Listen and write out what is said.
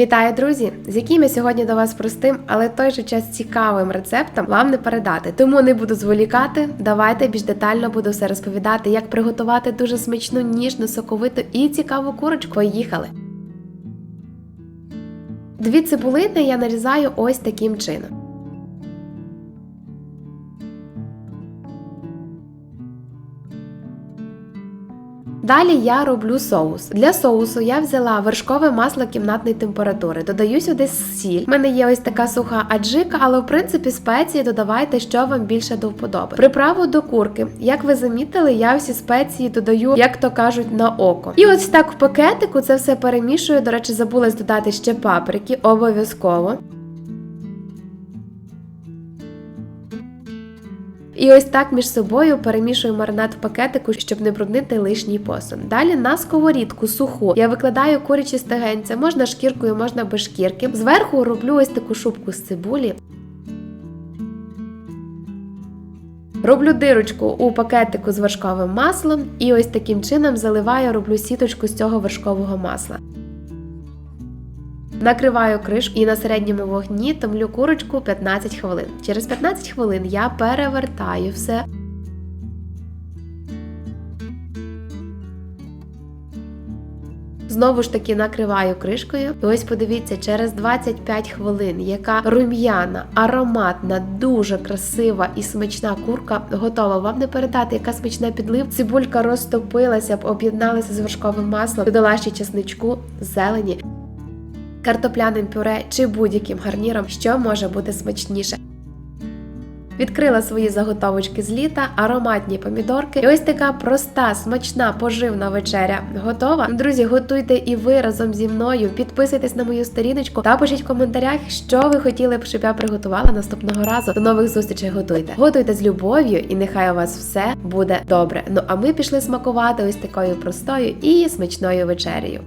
Вітаю, друзі! З яким я сьогодні до вас простим, але той же час цікавим рецептом вам не передати. Тому не буду зволікати. Давайте більш детально буду все розповідати, як приготувати дуже смачну, ніжну, соковиту і цікаву курочку. Поїхали! Дві цибулини я нарізаю ось таким чином. Далі я роблю соус. Для соусу я взяла вершкове масло кімнатної температури. Додаю сюди сіль. У мене є ось така суха аджика, але в принципі спеції додавайте, що вам більше до вподоби. Приправу до курки. Як ви замітили, я всі спеції додаю, як то кажуть, на око. І ось так в пакетику це все перемішую. До речі, забулась додати ще паприки, обов'язково. І ось так між собою перемішую маринад в пакетику, щоб не бруднити лишній посуд. Далі на сковорідку суху я викладаю курячі стегенця, можна шкіркою, можна без шкірки. Зверху роблю ось таку шубку з цибулі. Роблю дирочку у пакетику з вершковим маслом і ось таким чином заливаю, роблю сіточку з цього вершкового масла. Накриваю кришку і на середньому вогні томлю курочку 15 хвилин. Через 15 хвилин я перевертаю все. Знову ж таки накриваю кришкою. І ось подивіться, через 25 хвилин, яка рум'яна, ароматна, дуже красива і смачна курка готова. Вам не передати, яка смачна підлив. Цибулька розтопилася, об'єдналася з вершковим маслом, додала ще чесничку, зелені картопляним пюре чи будь-яким гарніром, що може бути смачніше. Відкрила свої заготовочки з літа, ароматні помідорки. І ось така проста, смачна, поживна вечеря готова. Друзі, готуйте і ви разом зі мною. Підписуйтесь на мою сторіночку та пишіть в коментарях, що ви хотіли б, щоб я приготувала наступного разу. До нових зустрічей готуйте. Готуйте з любов'ю, і нехай у вас все буде добре. Ну а ми пішли смакувати ось такою простою і смачною вечерею.